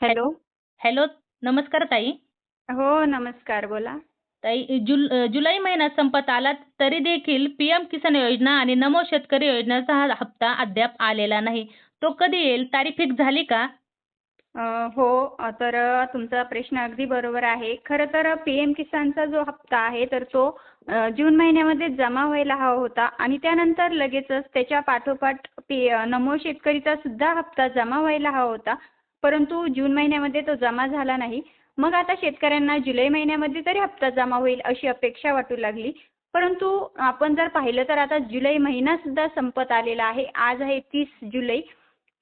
Hello. Hello नमस्कार ताई. हो नमस्कार बोला. ताई जुल जुलै महिना संपत आला तरी देखील पीएम किसान योजना आणि नमो शेतकरी योजनेचा हा हप्ता अद्याप आलेला नाही. तो कधी येईल तारीख फिक्स झाली का? अ, हो अ, तर अ, तुमचा प्रश्न अगदी बरोबर आहे. खरं तर पी एम किसानचा जो हप्ता आहे तर तो अ, जून महिन्यामध्ये जमा व्हायला हवा होता आणि त्यानंतर लगेचच त्याच्या पाठोपाठ पी अ, नमो शेतकरीचा सुद्धा हप्ता जमा व्हायला हवा होता. परंतु जून महिन्यामध्ये तो जमा झाला नाही. मग आता शेतकऱ्यांना जुलै महिन्यामध्ये तरी हप्ता जमा होईल अशी अपेक्षा वाटू लागली. परंतु आपण जर पाहिलं तर आता जुलै महिना सुद्धा संपत आलेला आहे. आज आहे तीस जुलै.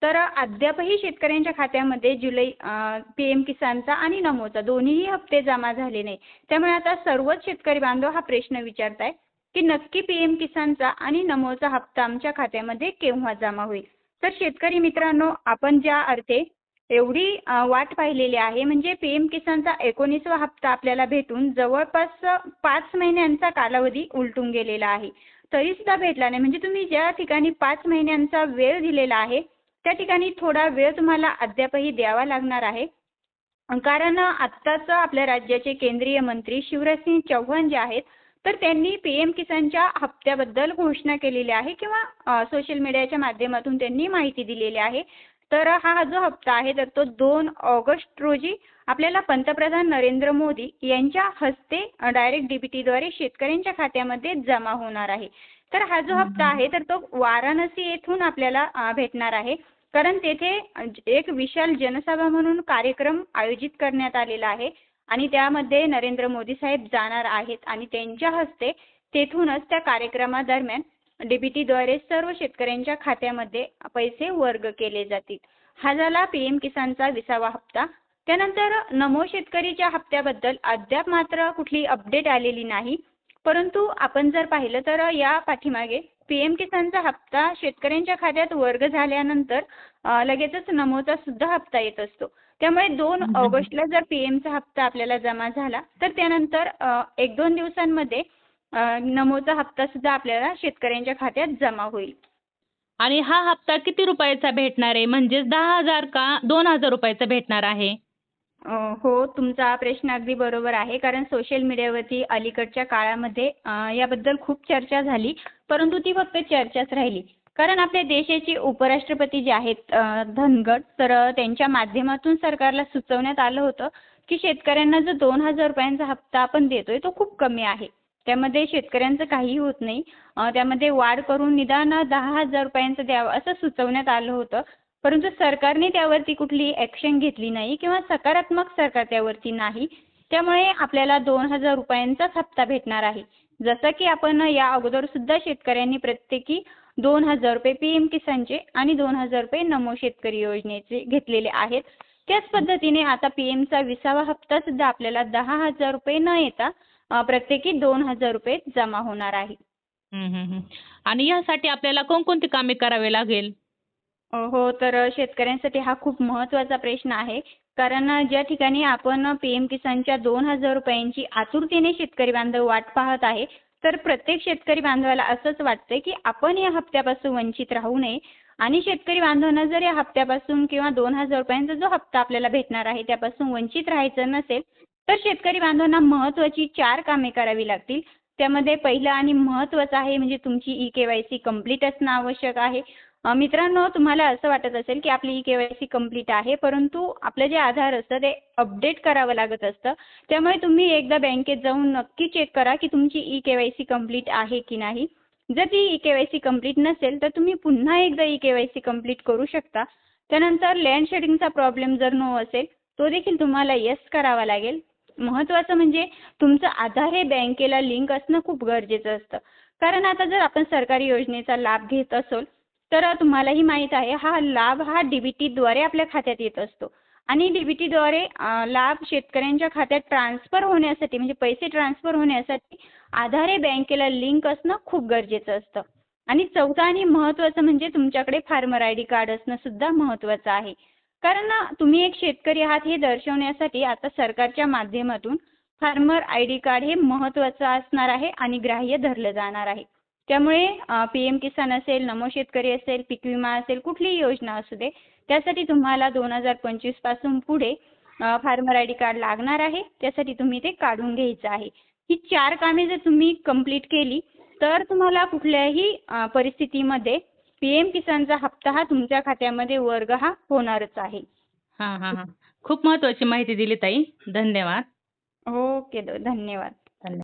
तर अद्यापही शेतकऱ्यांच्या खात्यामध्ये जुलै पी एम किसानचा आणि नमोचा दोन्हीही हप्ते जमा झाले नाही. त्यामुळे आता सर्वच शेतकरी बांधव हा प्रश्न विचारताय की नक्की पी एम किसानचा आणि नमोचा हप्ता आमच्या खात्यामध्ये केव्हा जमा होईल? तर शेतकरी मित्रांनो आपण ज्या अर्थे एवढी वाट पाहिलेली आहे. म्हणजे पी एम किसानचा एकोणीसवा हप्ता आपल्याला भेटून जवळपास पाच महिन्यांचा कालावधी उलटून गेलेला आहे. तरी सुद्धा भेटला नाही. म्हणजे तुम्ही ज्या ठिकाणी पाच महिन्यांचा वेळ दिलेला आहे त्या ठिकाणी थोडा वेळ तुम्हाला अद्यापही द्यावा लागणार आहे. कारण आत्ताच आपल्या राज्याचे केंद्रीय मंत्री शिवराजसिंग चौहान जे आहेत तर त्यांनी पी एम किसानच्या हप्त्याबद्दल घोषणा केलेली आहे किंवा सोशल मीडियाच्या माध्यमातून त्यांनी माहिती दिलेली आहे. तर हा जो हप्ता आहे तर तो दोन ऑगस्ट रोजी आपल्याला पंतप्रधान नरेंद्र मोदी यांच्या हस्ते डायरेक्ट डीबीटीद्वारे शेतकऱ्यांच्या खात्यामध्ये जमा होणार आहे. तर हा जो हप्ता आहे तर तो वाराणसी येथून आपल्याला भेटणार आहे. कारण तेथे एक विशाल जनसभा म्हणून कार्यक्रम आयोजित करण्यात आलेला आहे आणि त्यामध्ये नरेंद्र मोदी साहेब जाणार आहेत आणि त्यांच्या हस्ते तेथूनच त्या कार्यक्रमादरम्यान डीबीटीद्वारे सर्व शेतकऱ्यांच्या खात्यामध्ये पैसे वर्ग केले जातील. हा झाला पी एम किसानचा विसावा हप्ता. त्यानंतर नमो शेतकरीच्या हप्त्याबद्दल अद्याप मात्र कुठली अपडेट आलेली नाही. परंतु आपण जर पाहिलं तर या पाठीमागे पी एम किसानचा हप्ता शेतकऱ्यांच्या खात्यात वर्ग झाल्यानंतर लगेचच नमोचा सुद्धा हप्ता येत असतो. त्यामुळे दोन ऑगस्टला जर पी एमचा हप्ता आपल्याला जमा झाला तर त्यानंतर एक दोन दिवसांमध्ये नमोचा हप्ता सुद्धा आपल्याला शेतकऱ्यांच्या खात्यात जमा होईल. आणि हा हप्ता किती रुपयाचा भेटणार आहे? म्हणजेच दहा हजार का दोन हजार रुपयाचा भेटणार आहे? अ, हो तुमचा प्रश्न अगदी बरोबर आहे. कारण सोशल मीडियावरती अलीकडच्या काळामध्ये अ, याबद्दल खूप चर्चा झाली. परंतु ती फक्त चर्चाच राहिली. कारण आपल्या देशाचे उपराष्ट्रपती जे आहेत अ, धनगड तर त्यांच्या माध्यमातून सरकारला सुचवण्यात आलं होतं की शेतकऱ्यांना जो दोन हजार रुपयांचा हप्ता आपण देतोय तो खूप कमी आहे. त्यामध्ये शेतकऱ्यांचं काहीही होत नाही. त्यामध्ये वाढ करून निदान दहा हजार रुपयांचं द्यावं असं सुचवण्यात आलं होतं. परंतु सरकारने त्यावरती कुठली ॲक्शन घेतली नाही किंवा सकारात्मक सरकार त्यावरती नाही. त्यामुळे आपल्याला दोन हजार रुपयांचाच हप्ता भेटणार आहे. जसं की आपण या अगोदर सुद्धा शेतकऱ्यांनी प्रत्येकी दोन हजार रुपये पी एम किसानचे आणि दोन हजार रुपये नमो शेतकरी योजनेचे घेतलेले आहेत. त्याच पद्धतीने आता पी एमचा विसावा हप्ता सुद्धा आपल्याला दहा हजार रुपये न येता प्रत्येकी दोन हजार रुपये जमा होणार आहे. आणि यासाठी आपल्याला कोणकोणती कामे करावी लागेल? हो तर शेतकऱ्यांसाठी हा खूप महत्त्वाचा प्रश्न आहे. कारण ज्या ठिकाणी आपण पी एम किसानच्या दोन हजार रुपयांची आतुरतेने शेतकरी बांधव वाट पाहत आहे तर प्रत्येक शेतकरी बांधवाला असंच वाटतंय की आपण या हप्त्यापासून वंचित राहू नये. आणि शेतकरी बांधवांना जर या हप्त्यापासून किंवा दोन हजार रुपयांचा जो हप्ता आपल्याला भेटणार आहे त्यापासून वंचित राहायचं नसेल तर शेतकरी बांधवांना महत्त्वाची चार कामे करावी लागतील. त्यामध्ये पहिलं आणि महत्त्वाचं आहे म्हणजे तुमची E K Y C complete असणं आवश्यक आहे. मित्रांनो तुम्हाला असं वाटत असेल की आपली E K Y C complete आहे परंतु आपलं जे आधार असतं ते अपडेट करावं लागत असतं. त्यामुळे तुम्ही एकदा बँकेत जाऊन नक्की चेक करा की तुमची E K Y C complete आहे की नाही. जर ती E K Y C complete नसेल तर तुम्ही पुन्हा एकदा E K Y C complete करू शकता. त्यानंतर लँड शेडिंगचा प्रॉब्लेम जर नो असेल तो देखील तुम्हाला येस करावा लागेल. महत्त्वाचं म्हणजे तुमचं आधार हे बँकेला लिंक असणं खूप गरजेचं असतं. कारण आता जर आपण सरकारी योजनेचा लाभ घेत असोल तर तुम्हालाही माहीत आहे हा लाभ हा डी बी टीद्वारे आपल्या खात्यात येत असतो. आणि डी बी टीद्वारे लाभ शेतकऱ्यांच्या खात्यात ट्रान्सफर होण्यासाठी म्हणजे पैसे ट्रान्सफर होण्यासाठी आधार हे बँकेला लिंक असणं खूप गरजेचं असतं. आणि चौथं आणि महत्त्वाचं म्हणजे तुमच्याकडे फार्मर आय डी कार्ड असणं सुद्धा महत्त्वाचं आहे. कारण तुम्ही एक शेतकरी आहात हे दर्शवण्यासाठी आता सरकारच्या माध्यमातून फार्मर आय डी कार्ड हे महत्त्वाचं असणार आहे आणि ग्राह्य धरलं जाणार आहे. त्यामुळे पी एम किसान असेल नमो शेतकरी असेल पीक विमा असेल कुठलीही योजना असू दे त्यासाठी तुम्हाला दोन हजार पंचवीसपासून पुढे फार्मर आय डी कार्ड लागणार आहे. त्यासाठी तुम्ही ते काढून घ्यायचं आहे. ही चार कामे जर तुम्ही कंप्लीट केली तर तुम्हाला कुठल्याही परिस्थितीमध्ये पी एम किसानचा हप्ता हा तुमच्या खात्यामध्ये वर्ग हा होणारच आहे. हां हां हां. खूप महत्त्वाची माहिती दिली ताई. धन्यवाद. ओके धन्यवाद.